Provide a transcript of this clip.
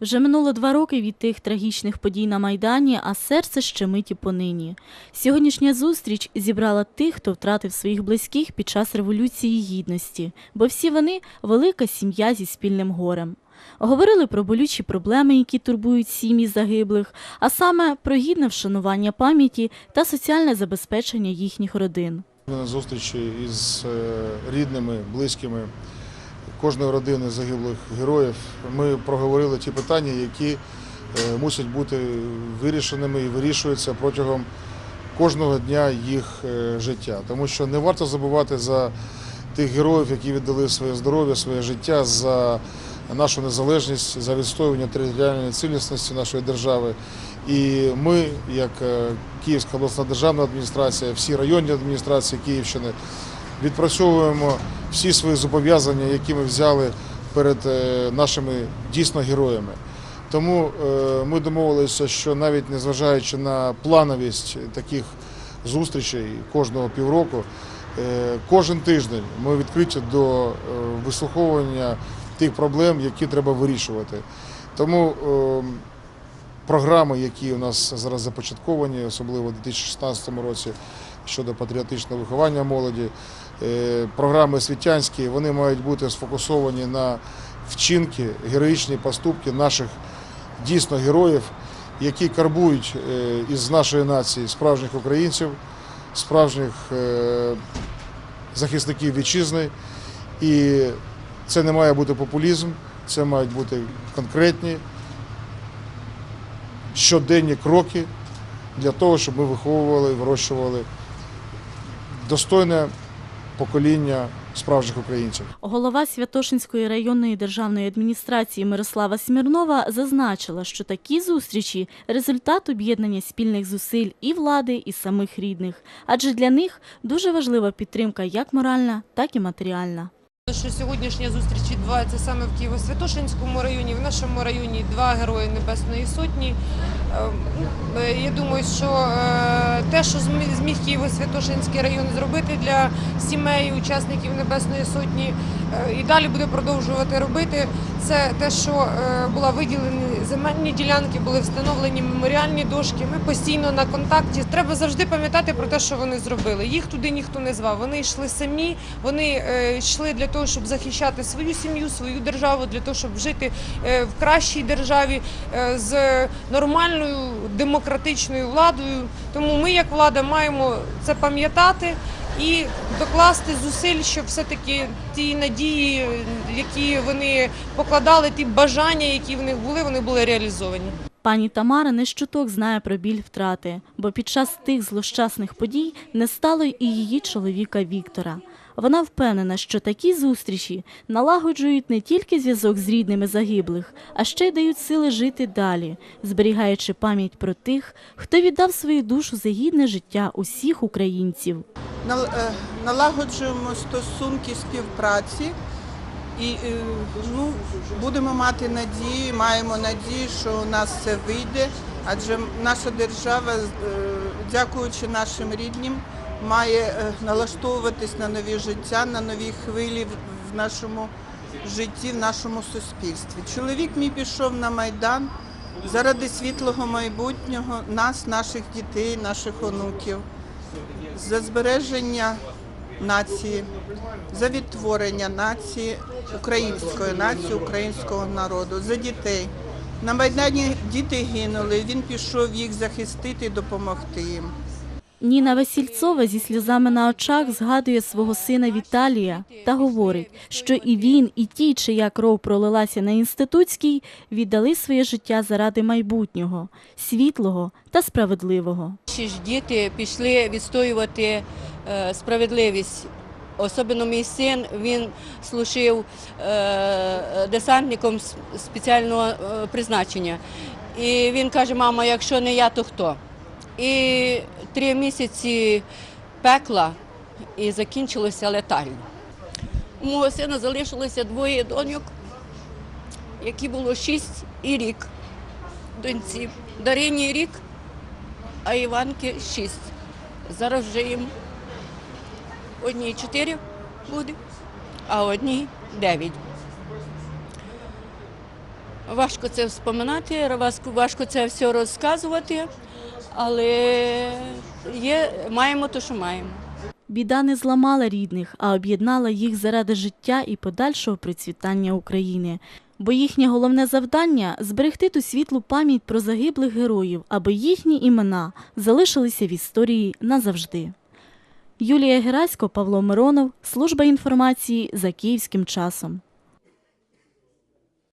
Вже минуло два роки від тих трагічних подій на Майдані, а серце щемить і понині. Сьогоднішня зустріч зібрала тих, хто втратив своїх близьких під час Революції Гідності, бо всі вони велика сім'я зі спільним горем. Говорили про болючі проблеми, які турбують сім'ї загиблих, а саме про гідне вшанування пам'яті та соціальне забезпечення їхніх родин. На зустрічі із е, рідними, близькими кожної родини загиблих героїв ми проговорили ті питання, які е, мусять бути вирішеними і вирішуються протягом кожного дня їх е, життя. Тому що не варто забувати за тих героїв, які віддали своє здоров'я, своє життя за нашу незалежність, за відстоювання територіальної цілісності нашої держави. І ми, як е, Київська обласна державна адміністрація, всі районні адміністрації Київщини, відпрацьовуємо всі свої зобов'язання, які ми взяли перед е, нашими дійсно героями. Тому е, ми домовилися, що навіть незважаючи на плановість таких зустрічей кожного півроку, е, кожен тиждень ми відкриті до вислуховування тих проблем, які треба вирішувати. Тому е, програми, які у нас зараз започатковані, особливо у 2016 році щодо патріотичного виховання молоді, е, програми освітянські, вони мають бути сфокусовані на вчинки, героїчні поступки наших дійсно героїв, які карбують е, із нашої нації справжніх українців, справжніх е, захисників вітчизни. І це не має бути популізм, це мають бути конкретні щоденні кроки для того, щоб ми виховували і вирощували достойне покоління справжніх українців. Голова Святошинської районної державної адміністрації Мирослава Смірнова зазначила, що такі зустрічі результат об'єднання спільних зусиль і влади, і самих рідних, адже для них дуже важлива підтримка як моральна, так і матеріальна. Що сьогоднішня зустріч відбувається саме в Києво-Святошинському районі. В нашому районі два герої Небесної Сотні. Е, Я думаю, що е, те, що зміг Києво-Святошинський район зробити для сімей учасників Небесної Сотні, е, і далі буде продовжувати робити, це те, що була виділені земельні ділянки, були встановлені меморіальні дошки. Ми постійно на контакті. Треба завжди пам'ятати про те, що вони зробили. Їх туди ніхто не звав. Вони йшли самі, вони йшли для того, щоб захищати свою сім'ю, свою державу, для того, щоб жити е, в кращій державі е, з нормальною демократичною владою. Тому ми, як влада, маємо це пам'ятати. І докласти зусиль, щоб все-таки ті надії, які вони покладали, ті бажання, які в них були, вони були реалізовані. Пані Тамара не щуток знає про біль втрати, бо під час тих злощасних подій не стало і її чоловіка Віктора. Вона впевнена, що такі зустрічі налагоджують не тільки зв'язок з рідними загиблих, а ще й дають сили жити далі, зберігаючи пам'ять про тих, хто віддав свою душу за гідне життя усіх українців. Е, налагоджуємо стосунки співпраці і е, ну, будемо мати надію, маємо надію, що у нас це вийде, адже наша держава, е, дякуючи нашим рідним, має е, налаштовуватись на нові життя, на нові хвилі в нашому житті, в нашому суспільстві. Чоловік мій пішов на Майдан заради світлого майбутнього нас, наших дітей, наших онуків за збереження нації, за відтворення нації, української нації, українського народу, за дітей. На Майдані діти гинули, він пішов їх захистити і допомогти їм. Ніна Васильцова зі сльозами на очах згадує свого сина Віталія та говорить, що і він, і ті, чия кров пролилася на інститутській, віддали своє життя заради майбутнього, світлого та справедливого. Наші ж діти пішли відстоювати е, справедливість. Особливо мій син він служив е, десантником спеціального е, призначення. І він каже: мама, якщо не я, то хто? І три місяці пекла і закінчилося летально. У мого сина залишилося двоє доньок, які було шість і рік. Доньці Дарині рік, а Іванки шість. Зараз вже їм одній чотири буде, а одній дев'ять. Важко це вспоминати, важко це все розказувати, але є, маємо те, що маємо. Біда не зламала рідних, а об'єднала їх заради життя і подальшого процвітання України. Бо їхнє головне завдання зберегти ту світлу пам'ять про загиблих героїв, аби їхні імена залишилися в історії назавжди. Юлія Герасько, Павло Миронов, служба інформації за київським часом.